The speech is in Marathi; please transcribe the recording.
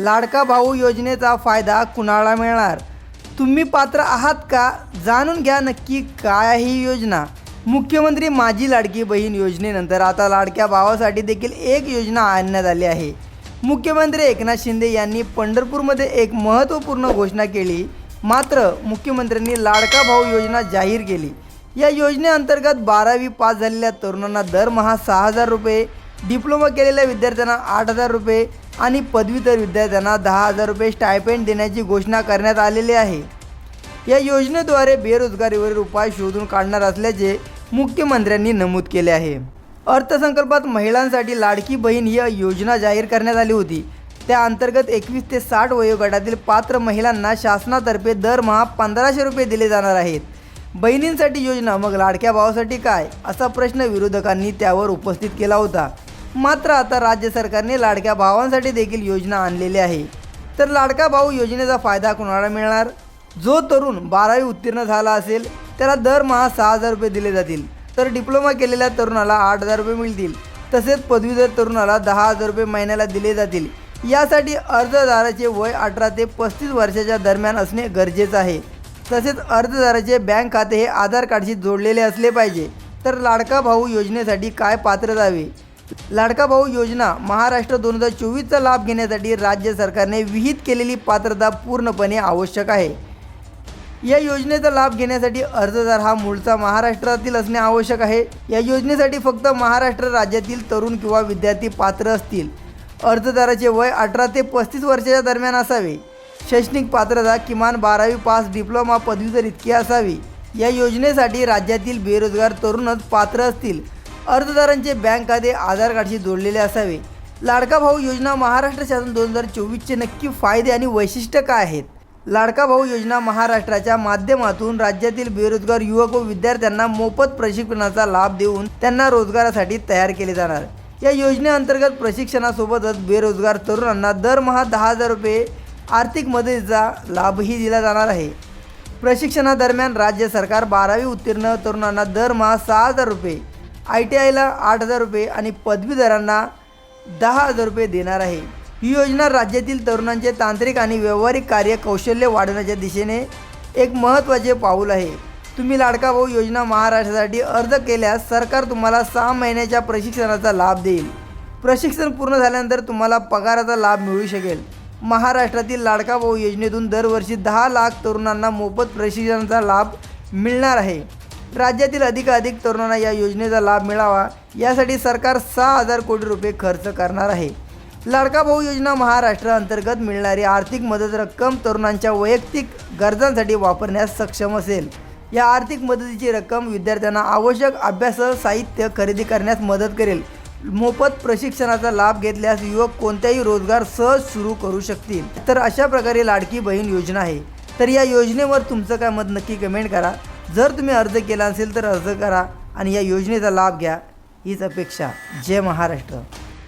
लाडका भाऊ योजनेचा फायदा कुणाला मिळणार? तुम्ही पात्र आहात का? जाणून घ्या नक्की काय आहे ही योजना. मुख्यमंत्री माझी लाडकी बहीण योजनेनंतर आता लाडक्या भावासाठी देखील एक योजना आणण्यात आली आहे. मुख्यमंत्री एकनाथ शिंदे यांनी पंढरपूरमध्ये एक महत्त्वपूर्ण घोषणा केली. मात्र मुख्यमंत्र्यांनी लाडका भाऊ योजना जाहीर केली. या योजनेअंतर्गत बारावी पास झालेल्या तरुणांना दरमहा सहा हजार रुपये डिप्लोमा केलेल्या विद्यार्थ्यांना आठ हजार रुपये आणि पदवीधर विद्यार्थ्यांना दहा हजार रुपये स्टायपेंड देण्याची घोषणा करण्यात आलेली आहे. या योजनेद्वारे बेरोजगारीवरील उपाय शोधून काढणार असल्याचे मुख्यमंत्र्यांनी नमूद केले आहे. अर्थसंकल्पात महिलांसाठी लाडकी बहीण ही योजना जाहीर करण्यात आली होती. त्या अंतर्गत एकवीस ते साठ वयोगटातील पात्र महिलांना शासनातर्फे दरमहा पंधराशे रुपये दिले जाणार आहेत. बहिणींसाठी योजना मग लाडक्या भावासाठी काय? असा प्रश्न विरोधकांनी त्यावर उपस्थित केला होता. मात्र आता राज्य सरकारने लाडक्या भावांसाठी देखील योजना आणलेली आहे. तर लाडका भाऊ योजनेचा फायदा कोणाला मिळणार? जो तरुण बारावी उत्तीर्ण झाला असेल त्याला दरमहा सहा हजार रुपये दिले जातील. तर डिप्लोमा केलेल्या तरुणाला आठ हजार रुपये मिळतील. तसेच पदवीधर तरुणाला दहा हजार रुपये महिन्याला दिले जातील. यासाठी अर्जदाराचे वय अठरा ते पस्तीस वर्षाच्या दरम्यान असणे गरजेचं आहे. तसेच अर्जदाराचे बँक खाते हे आधार कार्डशी जोडलेले असले पाहिजे. तर लाडका भाऊ योजनेसाठी काय पात्र जावे? लाडका भाऊ योजना महाराष्ट्र दोन हजार चोवीसचा लाभ घेण्यासाठी राज्य सरकारने विहित केलेली पात्रता पूर्णपणे आवश्यक आहे. या योजनेचा लाभ घेण्यासाठी अर्जदार हा मूळचा महाराष्ट्रातील असणे आवश्यक आहे. या योजनेसाठी फक्त महाराष्ट्र राज्यातील तरुण किंवा विद्यार्थी पात्र असतील. अर्जदाराचे वय अठरा ते पस्तीस वर्षाच्या दरम्यान असावे. शैक्षणिक पात्रता किमान बारावी पास डिप्लोमा पदवीधर इतकी असावी. या योजनेसाठी राज्यातील बेरोजगार तरुणच पात्र असतील. अर्जदारांचे बँक खाते आधार कार्डशी जोडलेले असावे. लाडका भाऊ योजना महाराष्ट्र शासन दोन हजार चोवीसचे नक्की फायदे आणि वैशिष्ट्य काय आहेत? लाडका भाऊ योजना महाराष्ट्राच्या माध्यमातून राज्यातील बेरोजगार युवक व विद्यार्थ्यांना मोफत प्रशिक्षणाचा लाभ देऊन त्यांना रोजगारासाठी तयार केले जाणार. या योजनेअंतर्गत प्रशिक्षणासोबतच बेरोजगार तरुणांना दरमहा दहा हजार रुपये आर्थिक मदतीचा लाभही दिला जाणार आहे. प्रशिक्षणादरम्यान राज्य सरकार बारावी उत्तीर्ण तरुणांना दरमहा सहा हजार रुपये आय टी आयला आठ हजार रुपये आणि पदवीधरांना दहा हजार रुपये देणार आहे. ही योजना राज्यातील तरुणांचे तांत्रिक आणि व्यावहारिक कार्य कौशल्य वाढवण्याच्या दिशेने एक महत्त्वाचे पाऊल आहे. तुम्ही लाडका भाऊ योजना महाराष्ट्रासाठी अर्ज केल्यास सरकार तुम्हाला सहा महिन्याच्या प्रशिक्षणाचा लाभ देईल. प्रशिक्षण पूर्ण झाल्यानंतर तुम्हाला पगाराचा लाभ मिळू शकेल. महाराष्ट्रातील लाडका भाऊ योजनेतून दरवर्षी दहा लाख तरुणांना मोफत प्रशिक्षणाचा लाभ मिळणार आहे. राज्यातील अधिकाधिक तरुणांना या योजनेचा लाभ मिळावा. यासाठी सरकार सहा हजार कोटी रुपये खर्च करणार आहे. लाडका भाऊ योजना महाराष्ट्र अंतर्गत मिळणारी आर्थिक मदत रक्कम तरुणांच्या वैयक्तिक गरजांसाठी वापरण्यास सक्षम असेल. या आर्थिक मदतीची रक्कम विद्यार्थ्यांना आवश्यक अभ्यास साहित्य खरेदी करण्यास मदत करेल. मोफत प्रशिक्षणाचा लाभ घेतल्यास युवक कोणत्याही रोजगार सहज सुरू करू शकतील. तर अशा प्रकारे लाडकी बहीण योजना आहे. तर या योजनेवर तुमचं काय मत नक्की कमेंट करा. जर तुम्ही अर्ज केला असेल तर अर्ज करा आणि या योजनेचा लाभ घ्या. हीच अपेक्षा. जय महाराष्ट्र.